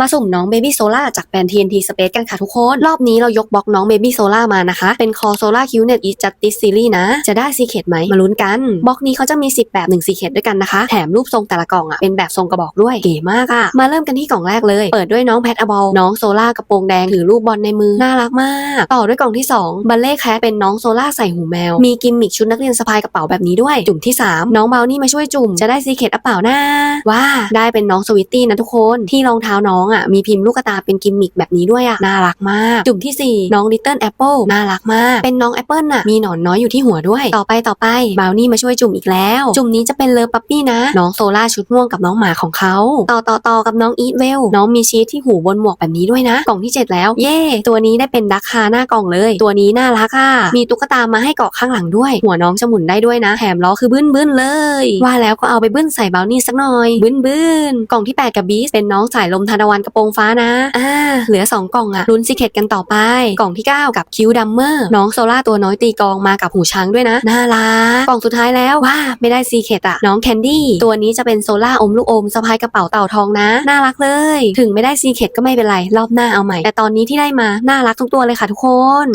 มาสุ่มน้องเบบี้โซล่าจากแบรนด์ TNT Space กันค่ะทุกคน รอบนี้เรายกบล็อกน้องเบบี้โซล่ามานะคะ เป็นคอโซล่าคิวเน็ตอีจัตติสซีรีส์นะ จะได้ซีเคดไหมมาลุ้นกันบล็อกนี้เขาจะมี 10 แบบ1ซีเคดด้วยกันนะคะ แถมรูปทรงแต่ละกล่องอะเป็นแบบทรงกระบอกด้วยเก๋มากอะ มาเริ่มกันที่กล่องแรกเลย เปิดด้วยน้องแพทอบอลน้องโซล่ากระโปรงแดงถือลูกบอลในมือน่ารักมาก ต่อด้วยกล่องที่สองบัลเล่แคทเป็นน้องโซล่าใส่หูแมวมีกิมมิคชุดนักเรียนสะพายกระเป๋าแบบนี้ด้วย จุ่มที่ 3 น้องเบลนี่มาช่วยจุ่มจะได้ซีเคดอะเปล่านะว้าได้เป็นน้องสวิตตี้นะทุกคนที่รองเท้าน้องอะมีพิมพ์ลูกกตาเป็นกิมมิคแบบนี้ด้วยอะน่ารักมาก จุ่มทีสี่ 4 น้องลิตเติ้ลแอปเปิลน่ารักมาก เป็นน้องแอปเปิลน่ะมีหนอนน้อยอยู่ที่หัวด้วยต่อไปต่อไปเบลนี่มาช่วยจุ่มอีกแล้ว จุ่มนี้จะเป็นเลิฟปั๊ปปี้นะ น้องโซล่าชุดม่วงกับน้องหมาของเขาต่อต่อต่อกับน้องอีทเวลน้องมีชีสที่หูบนหมวกแบบนี้ด้วยนะ กล่องที่ 7 แล้ว เย่ตัวนี้ได้เป็นดักคาหน้ากล่องเลย ตัวนี้น่ารักอะมีตุ๊กตามาให้เกาะข้างหลังด้วย หัวน้องจะหมุนได้ด้วยนะแถมล้อคือบึ้นบึ้นเลย ว่าแล้วก็เอาไปบึ้นใส่เบลนี่สักหน่อยบึ้นบึ้นกล่องที่ 8 กับบีสเป็นน้องสายลมทานตะวันกระโปรงฟ้านะ อ่า เหลือ 2 กล่องอะลุ้นซิเคตกันต่อไป กล่องที่ 9 กับคิวดัมเมอร์ น้องโซล่าตัวน้อยตีกลองมากับหูช้างด้วยนะ น่ารัก กล่องสุดท้ายแล้วว้าไม่ได้ซีเคตอะน้องแคนดี้ ตัวนี้จะเป็นโซล่าอมลูกอมสะพายกระเป๋าเต่าทองนะ น่ารักเลย ถึงไม่ได้ซีเคตก็ไม่เป็นไร รอบหน้าเอาใหม่ แต่ตอนนี้ที่ได้มา น่ารักทุกตัวเลยค่ะทุกคน